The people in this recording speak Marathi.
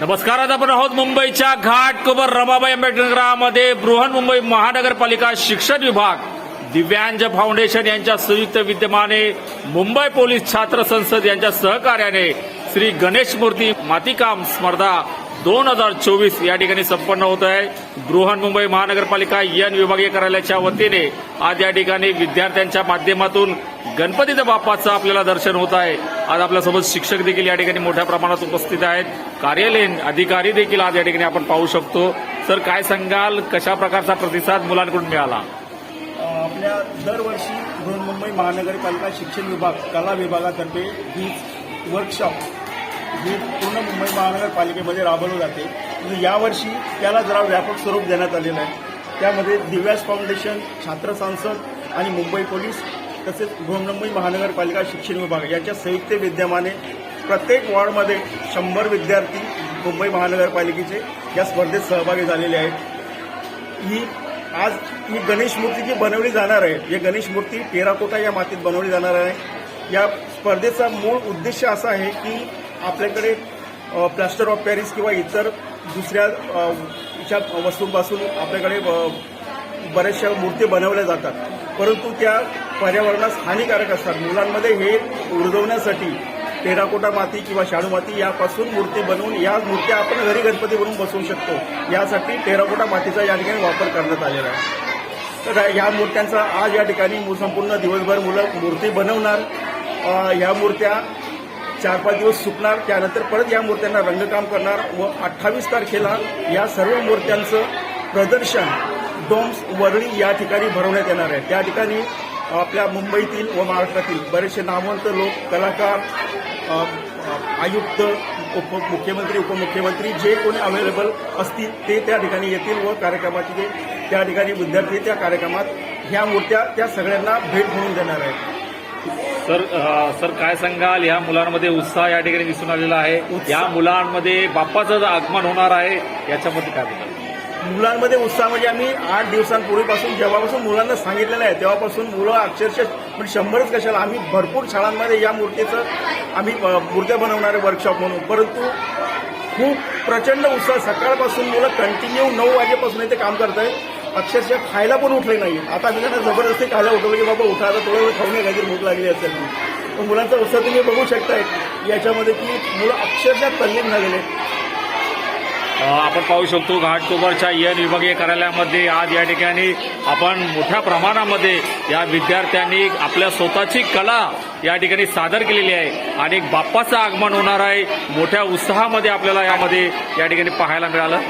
नमस्कार आज आपण आहोत मुंबईच्या घाटकोबर रमाबाई आंबेडकरामध्ये बृहन्मुंबई महानगरपालिका शिक्षण विभाग दिव्यांज फाउंडेशन यांच्या संयुक्त विद्यमाने मुंबई पोलीस छात्र संसद यांच्या सहकार्याने श्री गणेश मूर्ती मातीकाम स्पर्धा दोन हजार चोवीस या ठिकाणी संपन्न होत आहे. बृहन्मुंबई महानगरपालिका एन विभागीय कार्यालयाच्या वतीने आज या ठिकाणी विद्यार्थ्यांच्या माध्यमातून गणपतीच्या बाप्पाचं आपल्याला दर्शन होत आहे. आज आपल्यासोबत शिक्षक देखील या ठिकाणी मोठ्या प्रमाणात उपस्थित आहेत. कार्यालयीन अधिकारी देखील आज या ठिकाणी आपण पाहू शकतो. सर काय सांगाल? कशा प्रकारचा प्रतिसाद मुलांकडून मिळाला? आपल्या दरवर्षी बृहन्मुंबई महानगरपालिका शिक्षण विभाग कला विभागातर्फे ही वर्कशॉप हे पूर्ण मुंबई महानगरपालिकेमध्ये राबवलं जाते. म्हणजे यावर्षी त्याला जरा व्यापक स्वरूप देण्यात आलेलं आहे. त्यामध्ये दिव्यास फाउंडेशन छात्र सांसद आणि मुंबई पोलीस तसेच बृहन्मुंबई महानगरपालिका शिक्षण विभाग याच्या संयुक्त विद्यमाने प्रत्येक वॉर्डमध्ये शंभर विद्यार्थी मुंबई महानगरपालिकेचे या स्पर्धेत सहभागी झालेले आहेत. ही आज ही गणेश मूर्ती जी बनवली जाणार आहे ही गणेश मूर्ती टेराकोटा या मातीत बनवली जाणार आहे. या स्पर्धेचा मूळ उद्देश असा आहे की आपल्याकडे प्लास्टर ऑफ पॅरिस किंवा इतर दुसऱ्या च्या वस्तूंपासून आपल्याकडे बऱ्याचशा मूर्ती बनवल्या जातात. परंतु त्या पर्यावरणास हानिकारक असतात. मुलांमध्ये हे उडवण्यासाठी टेराकोटा माती किंवा शाडू माती यापासून मूर्ती बनवून या मूर्त्या आपण घरी गणपती बनवून बसवू शकतो. यासाठी टेराकोटा मातीचा या ठिकाणी वापर करण्यात आलेला आहे. तर ह्या मूर्त्यांचा आज या ठिकाणी संपूर्ण दिवसभर मुलं मूर्ती बनवणार. या ह्या मूर्त्या चार पाच दिवस सुकणार त्यानंतर परत या मूर्त्यांना रंगकाम करणार व अठ्ठावीस तारखेला या सर्व मूर्त्यांचं प्रदर्शन डोम्स वरळी या ठिकाणी भरवण्यात येणार आहे. त्या ठिकाणी आपल्या मुंबईतील व महाराष्ट्रातील बरेचसे नामवंत लोक कलाकार आयुक्त उप मुख्यमंत्री उपमुख्यमंत्री जे कोणी अवेलेबल असतील ते त्या ठिकाणी येतील व कार्यक्रमाचे त्या ठिकाणी विद्यार्थी त्या कार्यक्रमात ह्या मूर्त्या त्या सगळ्यांना भेट म्हणून देणार आहेत. सर सर काय सांगाल? या मुलांमध्ये उत्साह या ठिकाणी दिसून आलेला आहे. या मुलांमध्ये बाप्पाचं आगमन होणार आहे याच्यामध्ये काय बोलाल? मुलांमध्ये उत्साह म्हणजे आम्ही आठ दिवसांपूर्वीपासून जेव्हापासून मुलांना सांगितलेलं आहे तेव्हापासून मुलं अक्षरशः म्हणजे शंभरच कशाला आम्ही भरपूर शाळांमध्ये या मूर्तीचं आम्ही मूर्त्या बनवणारे वर्कशॉप म्हणून. परंतु खूप प्रचंड उत्साह. सकाळपासून मुलं कंटिन्यू नऊ वाजेपासून इथे काम करत आहे अक्षरशः खायला पण उठले नाही. आता मी त्यांना जबरदस्ती खायला उठवलं की बाबा उठा आता थोडं वेळ खाऊन काहीतरी भूक लागली असेल. पण मुलांचा उत्साह तुम्ही बघू शकताय याच्यामध्ये की मुलं अक्षरशः तल्लीन झालेले आपण पाहू शकतो घाटकोपरच्या एन विभागीय कार्यालयामध्ये आज या ठिकाणी आपण मोठ्या प्रमाणामध्ये या विद्यार्थ्यांनी आपल्या स्वतःची कला या ठिकाणी सादर केलेली आहे. आणि बाप्पाचं आगमन होणार आहे. मोठ्या उत्साहामध्ये आपल्याला यामध्ये या ठिकाणी पाहायला मिळालं.